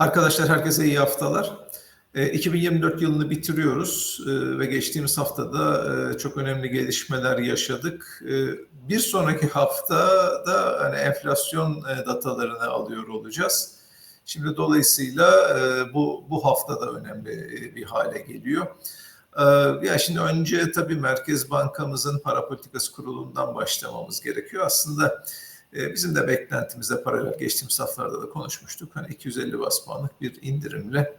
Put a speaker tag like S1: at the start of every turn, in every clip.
S1: Arkadaşlar herkese iyi haftalar. E, 2024 yılını bitiriyoruz e, ve geçtiğimiz haftada e, çok önemli gelişmeler yaşadık. E, bir sonraki hafta da hani enflasyon e, datalarını alıyor olacağız. Şimdi dolayısıyla e, bu bu hafta da önemli bir hale geliyor. Ya şimdi önce tabii Merkez Bankamızın Para Politikası Kurulu'ndan başlamamız gerekiyor. Aslında e, bizim de beklentimize paralel geçtiğimiz haftalarda da konuşmuştuk. Hani 250 bas puanlık bir indirimle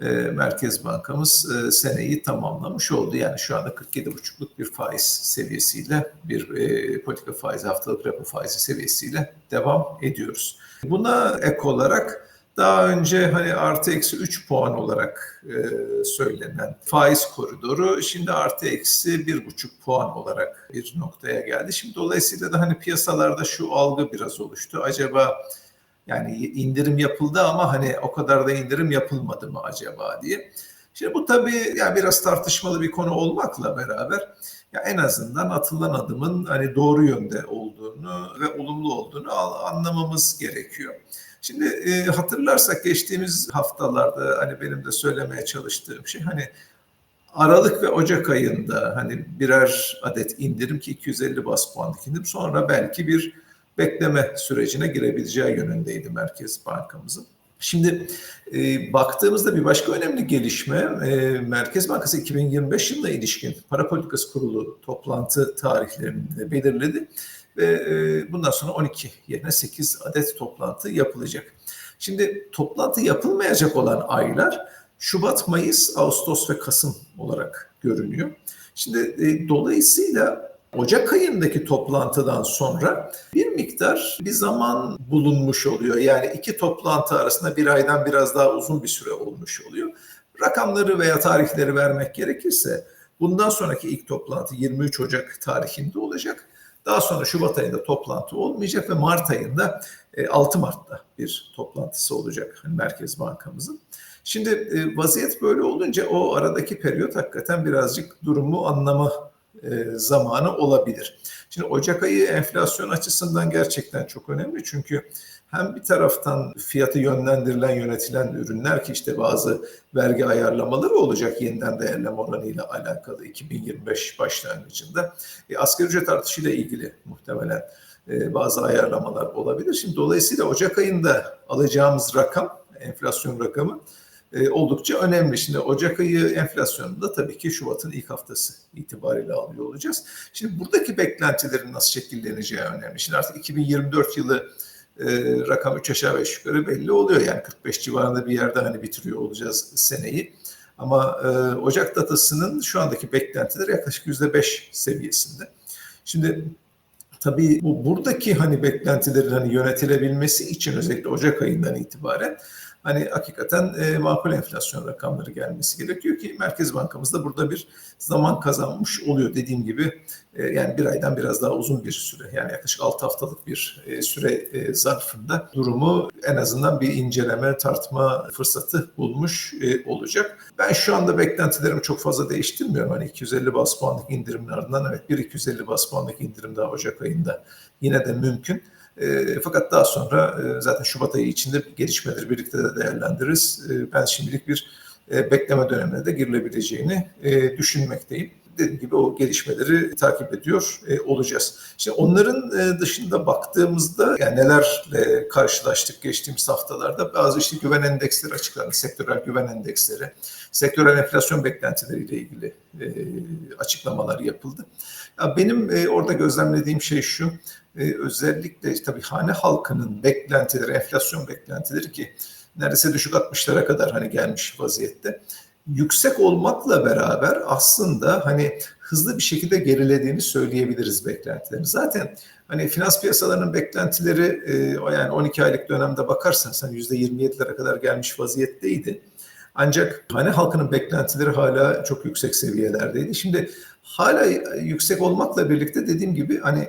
S1: e, Merkez Bankamız e, seneyi tamamlamış oldu. Yani şu anda 47,5'luk bir faiz seviyesiyle bir politika faizi haftalık repo faizi seviyesiyle devam ediyoruz. Buna ek olarak daha önce hani artı eksi 3 puan olarak e, söylenen faiz koridoru şimdi artı eksi 1,5 puan olarak bir noktaya geldi. Şimdi dolayısıyla da hani piyasalarda şu algı biraz oluştu. Acaba yani indirim yapıldı ama hani o kadar da indirim yapılmadı mı acaba diye. Şimdi bu tabii ya biraz tartışmalı bir konu olmakla beraber ya en azından atılan adımın hani doğru yönde olduğunu ve olumlu olduğunu anlamamız gerekiyor. Şimdi e, hatırlarsak geçtiğimiz haftalarda hani benim de söylemeye çalıştığım şey hani Aralık ve Ocak ayında hani birer adet indirim ki 250 bas puanlık indirim sonra belki bir bekleme sürecine girebileceği yönündeydi Merkez Bankamızın. Şimdi e, baktığımızda bir başka önemli gelişme e, Merkez Bankası 2025 yılına ilişkin para politikası kurulu toplantı tarihlerini belirledi ve e, bundan sonra 12 yerine 8 adet toplantı yapılacak. Şimdi toplantı yapılmayacak olan aylar Şubat, Mayıs, Ağustos ve Kasım olarak görünüyor. Şimdi e, dolayısıyla Ocak ayındaki toplantıdan sonra bir miktar bir zaman bulunmuş oluyor. Yani iki toplantı arasında bir aydan biraz daha uzun bir süre olmuş oluyor. Rakamları veya tarihleri vermek gerekirse bundan sonraki ilk toplantı 23 Ocak tarihinde olacak. Daha sonra Şubat ayında toplantı olmayacak ve Mart ayında 6 e, Mart'ta bir toplantısı olacak hani Merkez Bankamızın. Şimdi e, vaziyet böyle olunca o aradaki periyot hakikaten birazcık durumu anlama e, zamanı olabilir. Şimdi Ocak ayı enflasyon açısından gerçekten çok önemli çünkü hem bir taraftan fiyatı yönlendirilen, yönetilen ürünler ki işte bazı vergi ayarlamaları olacak yeniden değerleme oranıyla alakalı 2025 başlangıcında. E, asgari ücret artışıyla ilgili muhtemelen e, bazı ayarlamalar olabilir. Şimdi dolayısıyla Ocak ayında alacağımız rakam, enflasyon rakamı e, oldukça önemli. Şimdi Ocak ayı enflasyonunu da tabii ki Şubat'ın ilk haftası itibariyle alıyor olacağız. Şimdi buradaki beklentilerin nasıl şekilleneceği önemli. Şimdi artık 2024 yılı e, rakam 3 aşağı 5 yukarı belli oluyor. Yani 45 civarında bir yerde hani bitiriyor olacağız seneyi. Ama e, Ocak datasının şu andaki beklentileri yaklaşık %5 seviyesinde. Şimdi tabii bu buradaki hani beklentilerin hani yönetilebilmesi için özellikle Ocak ayından itibaren hani hakikaten e, makul enflasyon rakamları gelmesi gerekiyor ki Merkez Bankamız da burada bir zaman kazanmış oluyor. Dediğim gibi e, yani bir aydan biraz daha uzun bir süre yani yaklaşık 6 haftalık bir e, süre e, zarfında durumu en azından bir inceleme, tartma fırsatı bulmuş e, olacak. Ben şu anda beklentilerimi çok fazla değiştirmiyorum. Hani 250 bas puanlık indirimin ardından evet bir 250 bas puanlık indirim daha Ocak ayında yine de mümkün. E, fakat daha sonra e, zaten Şubat ayı içinde gelişmeleri birlikte de değerlendiririz. E, ben şimdilik bir e, bekleme dönemine de girilebileceğini e, düşünmekteyim. Dediğim gibi o gelişmeleri takip ediyor e, olacağız. Şimdi onların e, dışında baktığımızda yani nelerle karşılaştık geçtiğimiz haftalarda bazı işte güven endeksleri açıklandı, sektörel güven endeksleri, sektörel enflasyon beklentileriyle ilgili e, açıklamalar yapıldı. Ya benim e, orada gözlemlediğim şey şu, e, özellikle tabii hane halkının beklentileri, enflasyon beklentileri ki neredeyse düşük 60'lara kadar hani gelmiş vaziyette. Yüksek olmakla beraber aslında hani hızlı bir şekilde gerilediğini söyleyebiliriz beklentilerini. Zaten hani finans piyasalarının beklentileri e, yani 12 aylık dönemde bakarsanız hani %27'lere kadar gelmiş vaziyetteydi. Ancak hane halkının beklentileri hala çok yüksek seviyelerdeydi. Şimdi hala yüksek olmakla birlikte dediğim gibi hani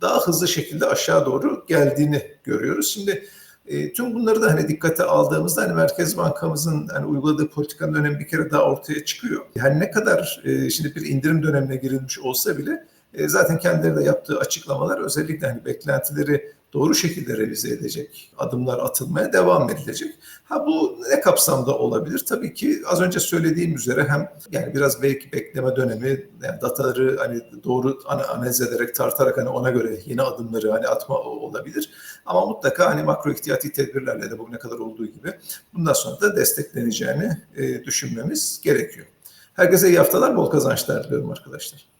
S1: daha hızlı şekilde aşağı doğru geldiğini görüyoruz. Şimdi e, tüm bunları da hani dikkate aldığımızda hani Merkez Bankamızın hani uyguladığı politikanın önemi bir kere daha ortaya çıkıyor. Yani ne kadar e, şimdi bir indirim dönemine girilmiş olsa bile e, zaten kendileri de yaptığı açıklamalar özellikle hani beklentileri doğru şekilde revize edecek adımlar atılmaya devam edilecek. Ha bu ne kapsamda olabilir? Tabii ki az önce söylediğim üzere hem yani biraz belki bekleme dönemi, yani dataları hani doğru analiz ederek tartarak hani ona göre yeni adımları hani atma olabilir. Ama mutlaka hani makro ihtiyati tedbirlerle de bugüne kadar olduğu gibi bundan sonra da destekleneceğini e, düşünmemiz gerekiyor. Herkese iyi haftalar, bol kazançlar diliyorum arkadaşlar.